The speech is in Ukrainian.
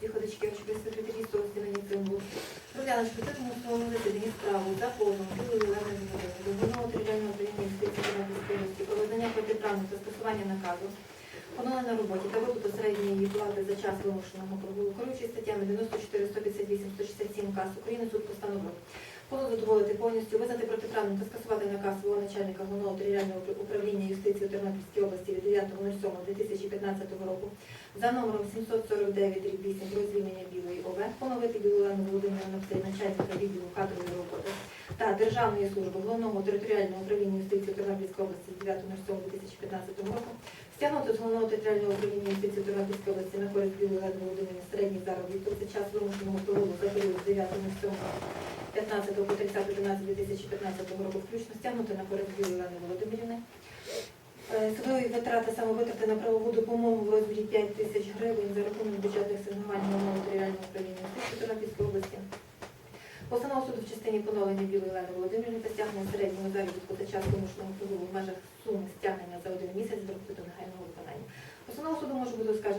судді Ходачкевича, секретарі Совості на Ніцимбу, розглянувши в такому своєму засіданні справу за позовом Білої Олени Володимирівни до Головного територіального управління юстиції Тернопільської області про та скасування наказу, поновлення на роботі. Та виплату середньої плати за час вимушеного прогулу, керуючись статтями 94, 158, 167 КАС. України, суд постановив Позов задоволити повністю визнати протиправним та скасувати наказ свого начальника головного територіального управління юстиції у Тернопільській області від 9.07.2015 року за номером 749 рік 8 про звільнення Білої ОВ, поновити Білу Олену Володимирівну начальника відділу кадрової роботи та Державної служби головного територіального управління юстиції у Тернопільській області від 9.07.2015 року, стягнути з головного територіального управління юстиції у Тернопільській області на користь Білої Володимирівни середній заробіток за час вимушеного прогулу за період з 9.07 15 по 30 11 2015 року включно стягнути на Білої Олени Володимирівни. Е, Судові витрати самовитрати на правову допомогу в розмірі 5 тисяч гривень за рахунок бюджетних сигнувань головного матеріального управління юстиції Тернопільської області. Постанова суду в частині поновлення Білої Олени Володимирівни та стягнення середнього заробітку та час вимушеного прогулу в межах суми стягнення за один місяць з до негайного виконання. Постанова суду може бути оскаржена